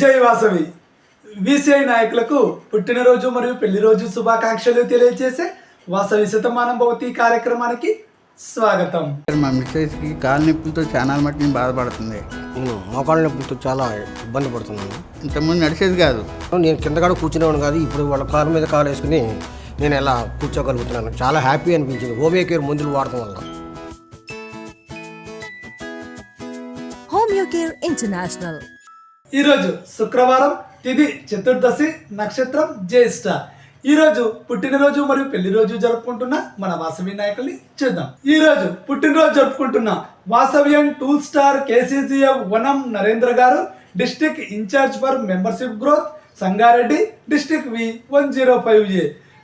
జై వాసవి. విసిఐ నాయకులకు పుట్టినరోజు మరియు పెళ్ళి రోజు శుభాకాంక్షలు తెలియజేసే వాసవి శతమానం భవతి కార్యక్రమానికి స్వాగతం. మా మిస్సెస్కి కాలు నొప్పులతో చాలా మట్టుకు బాధపడుతుంది. నేను మోకాళ్ళ నొప్పులతో చాలా ఇబ్బంది పడుతున్నాను. ఇంతకుముందు నడిచేది కాదు. నేను కింద కూడా కూర్చునేవాడు కాదు ఇప్పుడు వాళ్ళ కారు మీద కాలు వేసుకుని నేను ఎలా కూర్చోగలుగుతున్నాను. చాలా హ్యాపీ అనిపించింది హోమియో కేర్ మందులు వాడటం వల్ల. Home Care International. ఈరోజు శుక్రవారం తిది చతుర్దశి నక్షత్రం జ్యేష్ఠ. ఈరోజు పుట్టినరోజు మరియు పెళ్ళి రోజు జరుపుకుంటున్న మన వాసవి నాయకుల్ని చూద్దాం. ఈ రోజు పుట్టినరోజు జరుపుకుంటున్న Vasavian two star KCCF Vanam Narendra garu district incharge for membership growth Sangareddy district V one zero five A.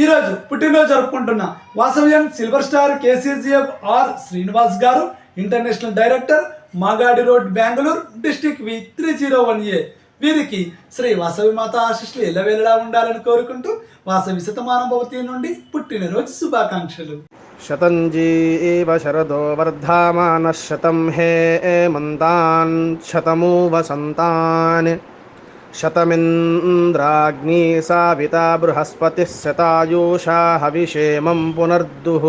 ఈరోజు పుట్టినరోజు జరుపుకుంటున్న Vasavyam silver star KCGF R Srinivas garu international director Magadi road Bengaluru district V three zero one A. వీరికి శ్రీ వాసవి మాత ఆశిష్లు ఎల్లవేళలా ఉండాలని కోరుకుంటూ వాసవి శతమానుభవతి నుండి పుట్టినరోజు శుభాకాంక్షలు. శతంజీ శరదో వర్ధమాన శతం హే మంతాన్ శతమూ వసంతాన్ शतमिन्द्राग्नी साविता बृहस्पतिः शतायुषा हविषेमं पुनर्दुः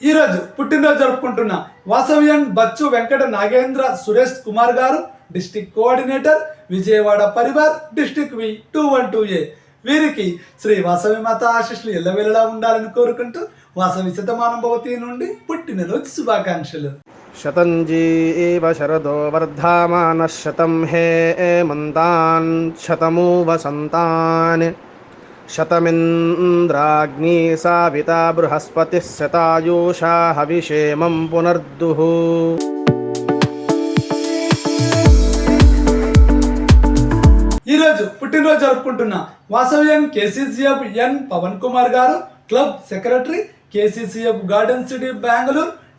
ఈ రోజు పుట్టినరోజు జరుపుకుంటున్న వాసవ్యన్ బచ్చు వెంకట నాగేంద్ర సురేష్ కుమార్ గారు district coordinator Vijayawada Parivar district V two one two A వీరికి శ్రీ వాసవి మాత ఆశీస్సులు ఎల్లవేళలా ఉండాలని కోరుకుంటూ వాసవి శతమానం భవతి నుండి పుట్టినరోజు శుభాకాంక్షలు शतञ्जीव शरदो वर्धामानः शतं हे मन्तान् शतमु वसन्तान् शतमिन्द्राग्नी साविता बृहस्पतिः शतायुषा हविषेमं पुनर्दुः ఈ రోజు పుట్టినరోజు జరుపుకుంటున్న వాసవ్యం కేసీసీఎఫ్ ఎన్ పవన్ కుమార్ గారు club secretary KCCF garden city Bengaluru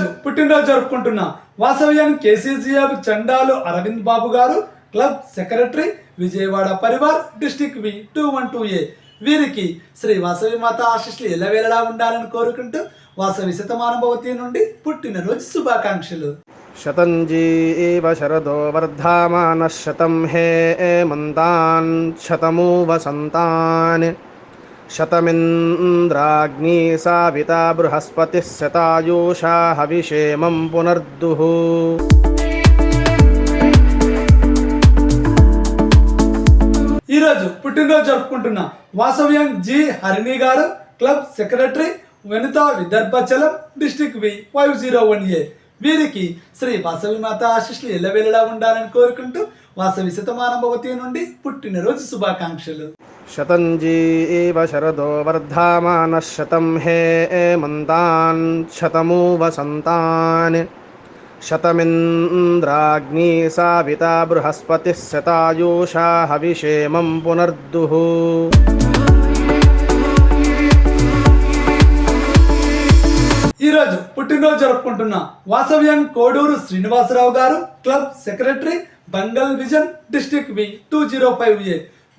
రాజు పుట్టినరోజు జరుపుకుంటున్నా వాసవ్యం KCCF Chandalu Aravind Babu garu club secretary Vijayawada Parivar district V two one two A. వీరికి శ్రీ వాసవి మాత ఆశీస్సులు ఎల్లవేళలా ఉండాలని కోరుకుంటూ వాసవి శతమానుభవతి నుండి పుట్టినరోజు శుభాకాంక్షలు. శతంజీ శరదో వర్ధమాన శతం హే మంతాన్ శతము వసంతాన్ शतमिन्द्राग्नी साविता बृहस्पतिः शतायुषा हविषेमं पुनर्दुः ఈ రోజు పుట్టినరోజు జరుపుకుంటున్న వాసవ్యం G Harini garu club secretary Vanitha విదర్భాచలం district V five zero one A వీరికి శ్రీ వాసవి మాత ఆశీస్సులు ఎల్లవేళలా ఉండాలని కోరుకుంటూ వాసవి శతమాన భవతి నుండి పుట్టినరోజు శుభాకాంక్షలు शतञ्जीव शरदो वर्धामानः शतं हे मन्तान् शतमु वसन्तान् शतमिन्द्राग्नी साविता बृहस्पतिः शतायुषा हविषेमं पुनर्दुः ఈ రోజు పుట్టినరోజు జరుపుకుంటున్న వాసవ్యం కోడూరు శ్రీనివాసరావు గారు club secretary Bengal vision district V two zero five A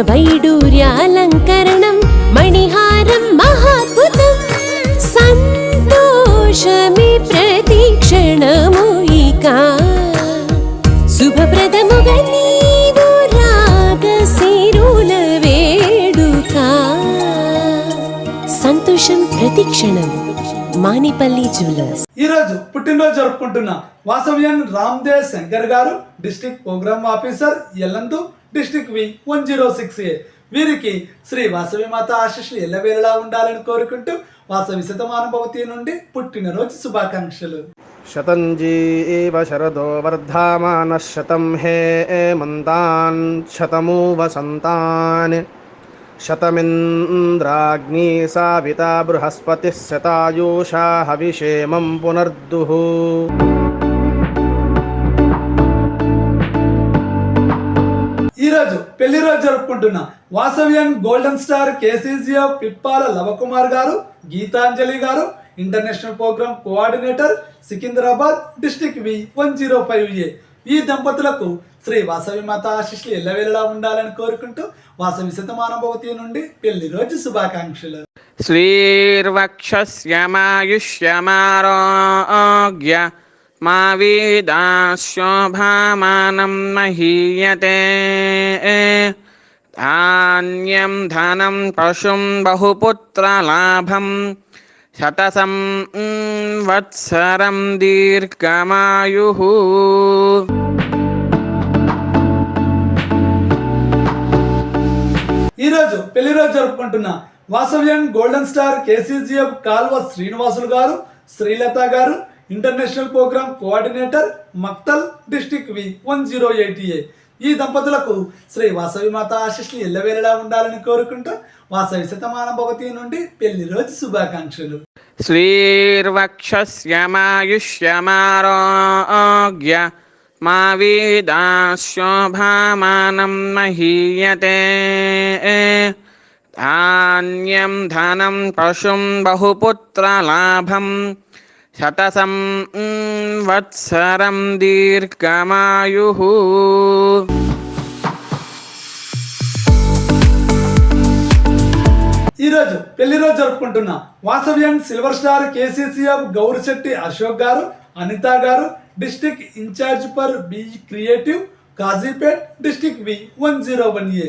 వైడూర్యాలంకరణం మణిహారం మహాద్భుతం. సంతోషమి ప్రతిక్షణము ఇక. శుభప్రదముగా నీవు రాగశిరుల వేడుక. సంతోషం ప్రతిక్షణం మానిపల్లి జ్యువెలర్స్. ఈరోజు పుట్టినరోజు జరుపుకుంటున్న Vasavyan Ramdev Shankar garu district programme officer Yellandu district V one zero six A. వీరికి శ్రీ వాసవి మాత ఆశీస్సులు ఎల్లవేళలా ఉండాలని కోరుకుంటూ వాసవి శతమానుభవతి నుండి పుట్టినరోజు శుభాకాంక్షలు. శతంజీవ శరదో వర్ధమాన శతం హే మంతాన్ శతమూ వసంతాన్ శతమింద్రాగ్ని సావితా బృహస్పతి శతాయూషా హవిషేమం పునర్దుః. హీరో జరుపుకుంటున్న Vasavyan golden star KCGF Pippala Lavakumar garu Geetanjali garu international programme coordinator Secunderabad district V one zero five A. ఈ దంపతులకు శ్రీ వాసవి మాత ఆశిష్లు ఎల్లవేళలా ఉండాలని కోరుకుంటూ వాసవి శతమానభవతి నుండి పెళ్ళి రోజు శుభాకాంక్షలు. శ్రీర్వక్షమాయుష్యమారోగ్య మా వేదాశోభామానం మహీయతే ధాన్యం ధనం పశుం బహుపుత్రలాభం శతసం వత్సరం దీర్ఘమాయు ఈరోజు పెళ్ళి రోజు జరుపుకుంటున్న Vasavyam golden star KCGF Kalva Srinivasulu garu Srilatha garu international programme coordinator Makthal district V one zero eighty ఈ దంపతులకు శ్రీ వాసవి మాత ఆశిష్లు ఎల్లవేళలా ఉండాలని కోరుకుంటూ వాసవి శతమాన భవతి నుండి పెళ్ళి రోజు శుభాకాంక్షలు. శ్రీర్వక్షమాయుష్యమారోగ్య మా వీదాశోభామానం మహీయతే. ధాన్యం ధనం పశుం బహుపుత్రలాభం శతసం వత్సరం దీర్ఘమాయు ఈరోజు పెళ్ళి రోజు జరుపుకుంటున్న Vasavyam silver star KCCF Gourishetty Ashok garu Anitha garu district incharge for B creative Kazipet district B one zero one A.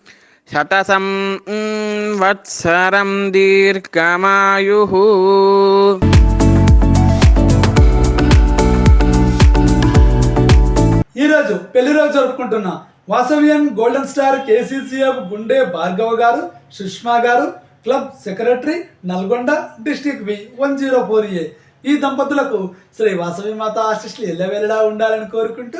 శతసం వత్సరం దీర్ఘమాయు. ఈరోజు పెళ్ళి రోజు జరుపుకుంటున్నా వాసవ్యన్ golden star KCCF Gunde Bhargava garu Sushma garu club secretary Nalgonda district B one zero four A. ఈ దంపతులకు శ్రీ వాసవి మాత ఆశిష్లు ఎల్లవేళలా ఉండాలని కోరుకుంటూ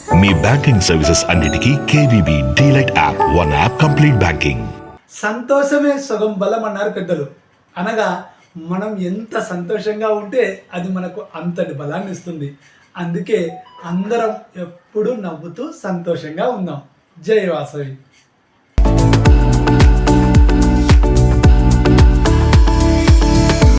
మీ బ్యాంకింగ్ సర్వీసెస్ అన్నిటికీ KVB DLite app. One app complete banking. సంతోషమే సగం బలం అన్నారు పెద్దలు. అనగా మనం ఎంత సంతోషంగా ఉంటే అది మనకు అంతటి బలాన్ని ఇస్తుంది. అందుకే అందరం ఎప్పుడు నవ్వుతూ సంతోషంగా ఉందాం జై వాసవి.